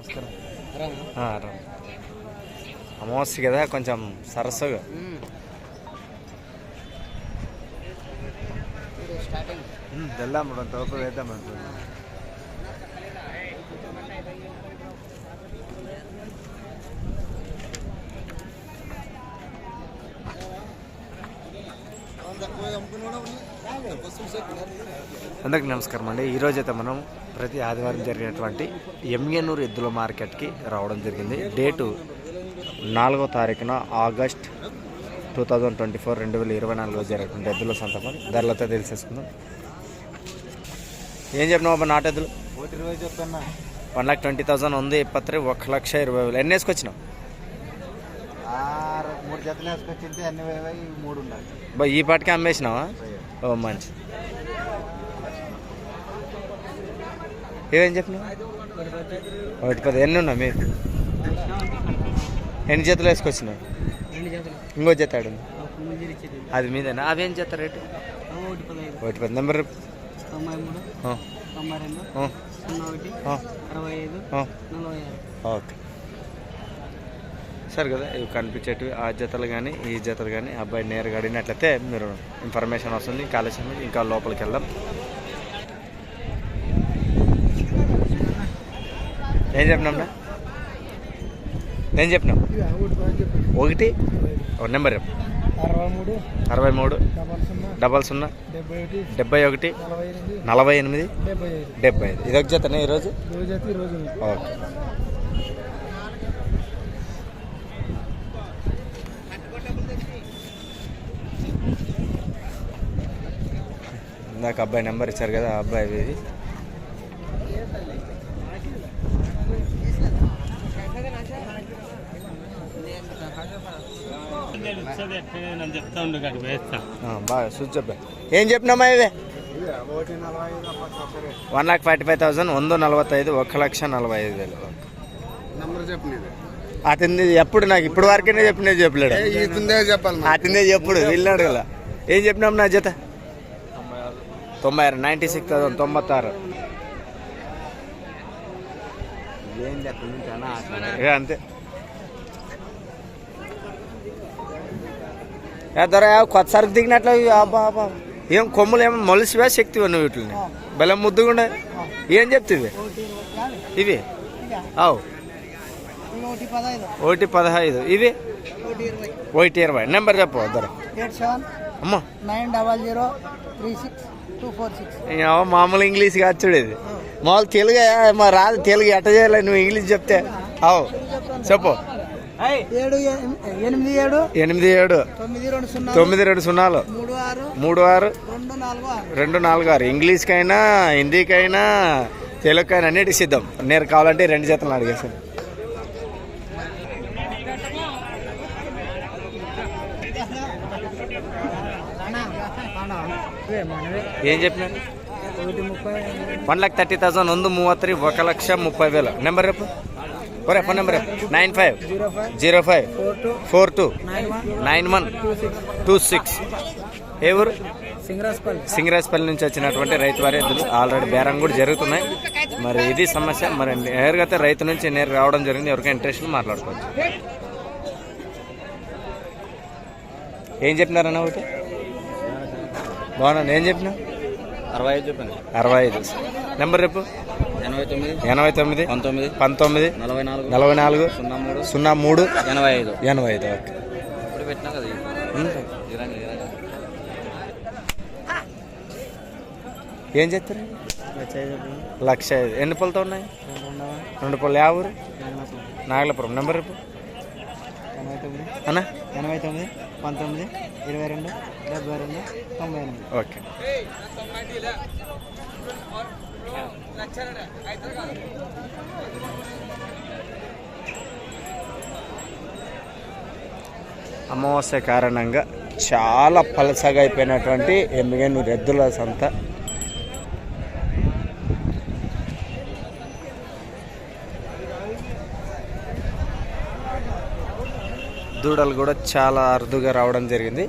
నమస్కారం. అమావాస్య కదా కొంచెం సరస్సుగా. వెళ్దాం రెండు తోపు వేద్దాం అనుకుంటున్నాం. అందరికి నమస్కారం అండి. ఈరోజు అయితే మనం ప్రతి ఆదివారం జరిగినటువంటి ఎంఎనూరు ఎద్దుల మార్కెట్కి రావడం జరిగింది. డేటు నాలుగో తారీఖున August two thousand twenty four రెండు వేల ఇరవై నాలుగులో జరిగినటువంటి ఎద్దుల సంతకం. ధరలతో తెలిసేసుకుందాం. ఏం చెప్పినావు అబ్బా నాటు ఎద్దులు ఒకటి ఇరవై చెప్తున్నా వన్ లాక్ ట్వంటీ థౌసండ్ ఉంది ఇప్పత్రి ఒక లక్ష ఇరవై వేలు. ఎన్ని వేసుకొచ్చినావు? మూడు జతలు వేసుకొచ్చింటే అన్ని వేవై మూడు ఉన్నాయి బా ఈ పాటికి అమ్మేసినావా? ఓ మంచి. ఏమేం చెప్పినావు? ఒకటి పది ఎన్ని ఉన్నా మీరు ఎన్ని జతలు వేసుకొచ్చినావు? రెండు జతలు. ఇంకో జత ఆడు అది మీదేనా? అవి ఏం చేస్తారు రేటు? ఒకటి పది నెంబర్ తొంభై మూడు ఆ, తొంభై రెండు ఆ, సున్నా ఒకటి ఆ, అరవై ఐదు ఆ. నలభై ఆరు ఓకే సరే కదా ఇవి కనిపించేటివి ఆ జతలు కానీ ఈ జతలు కానీ అబ్బాయి నేరుగా అడిగినట్లయితే మీరు ఇన్ఫర్మేషన్ వస్తుంది కాలేజ్ ఇంకా లోపలికి వెళ్దాం. ఏం చెప్పినాంనా ఏం చెప్పినాం? ఒకటి? నెంబర్ అరవై మూడు డబల్ సున్నా డెబ్బై ఒకటి నలభై ఎనిమిది డెబ్బై ఐదు. ఇదొక జతనే ఈరోజు? ఓకే. ఇందాక అబ్బాయి నెంబర్ ఇచ్చారు కదా అబ్బాయి ఇది బాగా స్విచ్ చెప్పా. ఏం చెప్పినామా ఇవే ఐదు one lakh forty five thousand వంద నలభై ఒక లక్ష నలభై ఐదు వేలు అతనిది ఎప్పుడు నాకు ఇప్పుడు వరకే చెప్పినది చెప్పలేడు. అతనిదే చెప్పుడు వెళ్ళినాడు కదా ఏం చెప్పినాం నా జత? తొంభై ఆరు నైంటీ సిక్స్ థౌసండ్ తొంభత్తారు ఇక అంతే. ఏ ధర కొత్త సరుకు దిగినట్లు అబ్బా అబ్బా. ఏం కొమ్ములు ఏమో మొలిసివా శక్తివా నువ్వు వీటిని బలం ముద్దుగుండే ఏం చెప్తుంది ఇవి? అవు. ఒకటి పదహైదు. ఇవి? ఒకటి ఇరవై. నెంబర్ చెప్పు సెవెన్ అమ్మా. Nine double zero three six. మామూలు ఇంగ్లీష్ కాదు చూడేది మామూలు తెలుగు మా రాదు తెలుగు ఎట్ట చేయాలి? నువ్వు ఇంగ్లీష్ చెప్తే. అవు చెప్పు. ఎనిమిది ఏడు. తొమ్మిది రెండు సున్నా తొమ్మిది రెండు సున్నాలు. మూడు ఆరు. మూడు ఆరు. రెండు నాలుగు ఆరు. రెండు నాలుగు ఆరు. ఇంగ్లీష్కైనా హిందీకైనా తెలుగుకైనా అన్నిటికి సిద్ధం. నేను కావాలంటే రెండు జతలు అడిగేసాను ఏం చెప్పినాను ఒకటి ముప్పై వన్ లాక్ థర్టీ థౌసండ్ ಒಂದು ಮೂವತ್ತರಿ ఒక లక్ష ముప్పై వేలు నెంబర్ రేపు ఒరే phone number nine five zero five zero five four two four two nine one nine one two six two six ఏ ఊరు సింగరాజ్పల్లి సింగరాజపల్లి నుంచి వచ్చినటువంటి రైతు వారి ఎద్దులు ఆల్రెడీ బేరం కూడా జరుగుతున్నాయి మరి ఇది సమస్య మరి నేరుగా అయితే రైతు నుంచి నేరుగా రావడం జరిగింది ఎవరికైనా ఇంట్రెస్ట్ ఉంటే మాట్లాడుకోవచ్చు ఏం చెప్పినారన్న ఒకటి బాగున్నాను ఏం చెప్పినా? అరవై ఐదు చెప్పండి అరవై ఐదు. నెంబర్ రేపు ఎనభై తొమ్మిది ఎనభై తొమ్మిది పంతొమ్మిది పంతొమ్మిది నలభై నాలుగు నలభై నాలుగు సున్నా మూడు సున్నా మూడు ఎనభై ఐదు. ఎనభై ఐదు ఓకే. ఇప్పుడు పెట్టినా కదా ఏం చేస్తారు? లక్ష ఐదు ఎన్ని పళ్ళతో ఉన్నాయి? రెండు పళ్ళు యా ఊరు? నాగలపురం. నెంబర్ రేపు ఎనభై తొమ్మిది. అన్నా? ఎనభై తొమ్మిది. పంతొమ్మిది ఇరవై రెండు డెబ్బై రెండు తొంభై ఎనిమిది. ఓకే. అమావాస్య కారణంగా చాలా పలసగా అయిపోయినటువంటి ఎమ్మిగను రెద్దుల సంత. దూడలు కూడా చాలా అరుదుగా రావడం జరిగింది.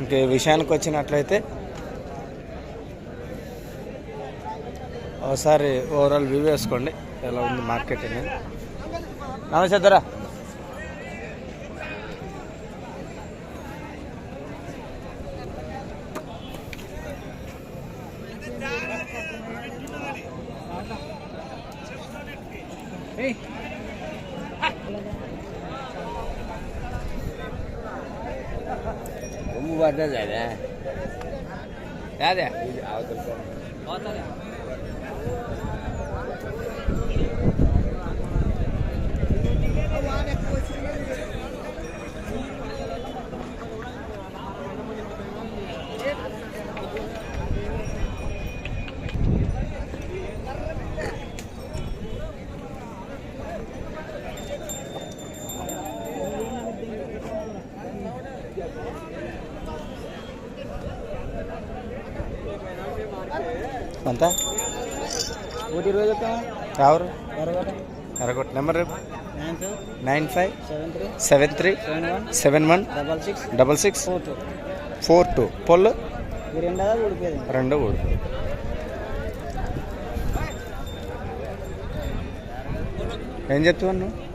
ఇంకే ఈ విషయానికి వచ్చినట్లయితే ఒకసారి ఓవరాల్ వ్యూ వేసుకోండి. ఎలా ఉంది మార్కెట్ అనేది? నమస్తే ಅಂತ ಇದ್ದಾರೆ ಯಾರೇ ఎంత ఒకటి ఇరవై ఎవరు? ఎరగట number nine two. Nine five. Seven three. Seven three. Seven one. Seven one. Double six. Double six. Four two. Four two. పొల్లు? రెండు మూడు ఏం చెప్తావు నువ్వు?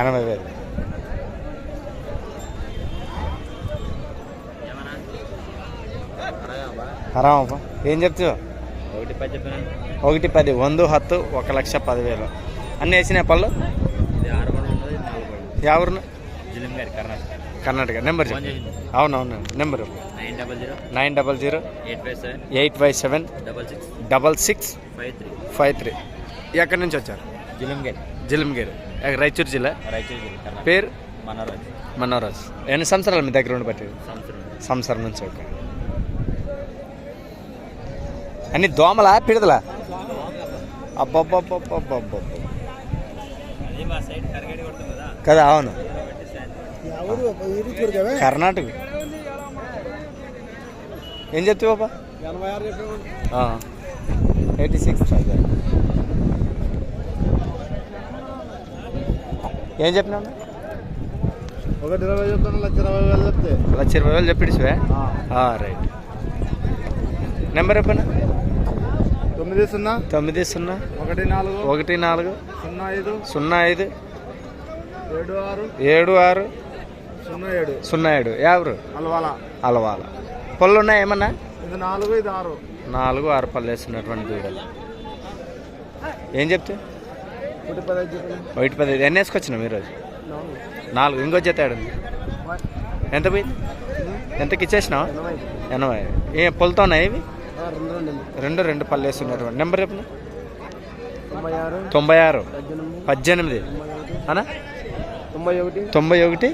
ఎనభై వేలు. ఆరామప్ప ఏం చెప్తావు? ఒకటి పది చెప్పిన? ఒకటి పది వంద హత్తు ఒక లక్ష పదివేలు. అన్నీ వేసినాయి పళ్ళు? ఎవరు కర్ణాటక. నెంబర్ అవునవును number. Nine double zero. Eight five seven. Double six. Double six. Five three. Five three. ఎక్కడి నుంచి వచ్చారు? జిలిం గారి. జిలింగిరి రాయచూరు జిల్లా? రాయచూరు జిల్లా పేరు? మనోరాజ్. మనోరాజ్. ఎన్ని సంవత్సరాలు మీ దగ్గర ఉండి పట్టి సంవత్సరం నుంచి ఓకే. అన్ని దోమలా పిడదలా అబ్బబ్బబ్బబ్బబ్బబ్బ కదా అవును. కర్ణాటక. ఏం చెప్తావు బాబా? ఎయిటీ సిక్స్ థౌసండ్ ఏం చెప్పినా ఒకటి ఇరవై చెప్తాను లక్ష ఇరవై వేలు చెప్తే. లక్ష ఇరవై వేలు చెప్పిడిసివే రైట్. నెంబర్ చెప్పనా? తొమ్మిది సున్నా తొమ్మిది సున్నా ఒకటి నాలుగు ఒకటి నాలుగు సున్నా ఐదు సున్నా ఐదు ఏడు ఆరు ఏడు ఆరు సున్నా ఏడు. సున్నా ఏడు. ఎవరు అలవాల. అలవాల. పళ్ళు ఉన్నాయి ఏమన్నా? ఇది నాలుగు ఇది ఆరు. నాలుగు ఆరు పళ్ళు వేస్తున్నటువంటి దూడలు. ఏం చెప్తే? ఒకటి పదహైదు చెప్పండి. ఎన్ని వేసుకొచ్చినావు ఈరోజు నాలుగు. ఇంకో జత. ఎంత పోయింది? ఎంతకి ఇచ్చేసినావు ఎనభై. ఏ పొలతో ఉన్నాయి ఇవి? రెండు రెండు పళ్ళు వేస్తున్నటువంటి నెంబర్ చెప్పు. తొంభై ఆరు. పద్దెనిమిది. అనా? తొంభై ఒకటి. తొంభై ఒకటి.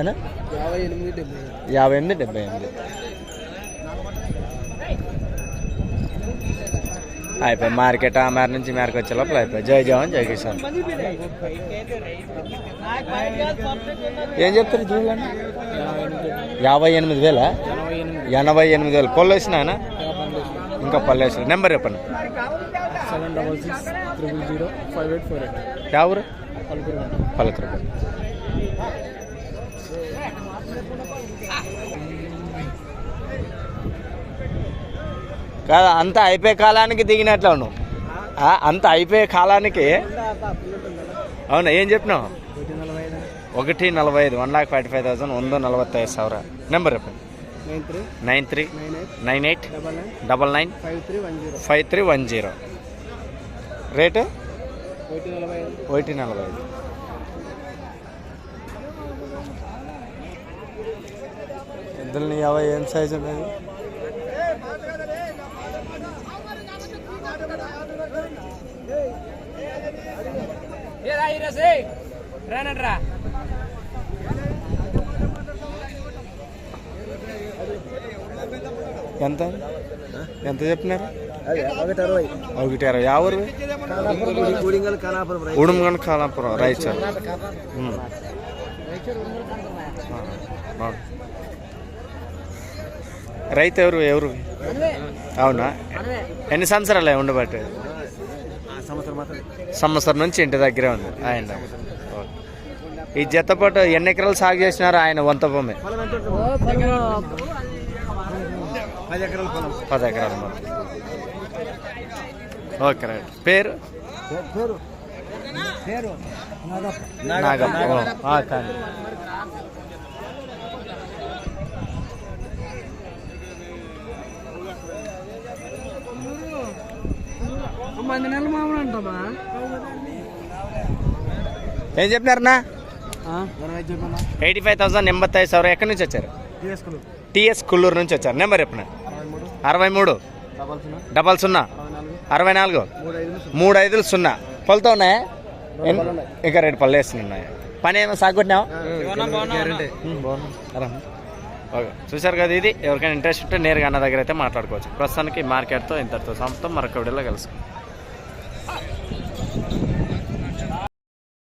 అనా యాభై ఎనిమిది డెబ్బై యాభై ఎనిమిది డెబ్బై ఎనిమిది. అయిపోయి మార్కెట్ ఆ మేర నుంచి మేరకు వచ్చే లోపల అయిపోయి. జై జవాన్ జై కిసాన్. ఏం చెప్తారు చూడండి యాభై ఎనిమిది వేల? ఎనభై ఎనిమిది. వేలు. పళ్ళు వేసినాయనా ఇంకా పళ్ళు వేసిన నెంబర్ చెప్పండి. Seven double six triple zero five eight four eight. ఎవరు పలకరు పలుకురు కాదు అంత అయిపోయే కాలానికి దిగినట్లు అవును అంత అయిపోయే కాలానికి. అవునా ఏం చెప్పినావు? ఒకటి నలభై ఐదు one lakh forty five thousand వంద నలభై ఐదు సవరా. నెంబర్ చెప్పండి. Nine three nine eight double nine five three one zero. Rate? ఒకటి నలభై ఐదు. ఎద్దులని యాభై ఏం సైజు ఉన్నది? ఎంత? ఎంత చెప్పినారు? ఒకటి అరవై. కానాపురం ఉడుమగన్ కాలాపురం. రాయచూర్. రైతు ఎవరు? ఎవరు? అవునా? ఎన్ని సంవత్సరాలు ఉండబట్టి? సంవత్సరం నుంచి ఇంటి దగ్గరే ఉంది. ఆయన. ఈ జతపాటు ఎన్ని ఎకరాలు సాగు చేసినారు ఆయన వంత భూమి? పది ఎకరాల పొలం. పది ఎకరాల పొలం. Okay right. పేరు? పేరు? పేరు? నాగప్ప. పది నెలలు మామూలు అంటామా ఏం చెప్పినారన్నా ఎయిటీ ఫైవ్ థౌసండ్ ఎంబత్తై సార్ ఎక్కడి నుంచి వచ్చారు? టీఎస్ కుల్లూరు నుంచి వచ్చారు. నెంబర్ చెప్పినారు అరవై మూడు. డబల్ సున్నా. డబల్ సున్నా. అరవై నాలుగు. మూడు ఐదు మూడు ఐదులు సున్నా పళ్ళతో ఉన్నాయా ఇంకా రెండు పళ్ళు వేస్తున్నాయి ఉన్నాయి. పని ఏమో ఓకే. చూశారు కదా ఇది? ఎవరికైనా ఇంట్రెస్ట్ ఉంటే నేరుగా అన్న దగ్గర అయితే మాట్లాడుకోవచ్చు. ప్రస్తుతానికి మార్కెట్తో ఇంతటితో సంస్థ మరొక వీడియోలో కలుసుకుందాం.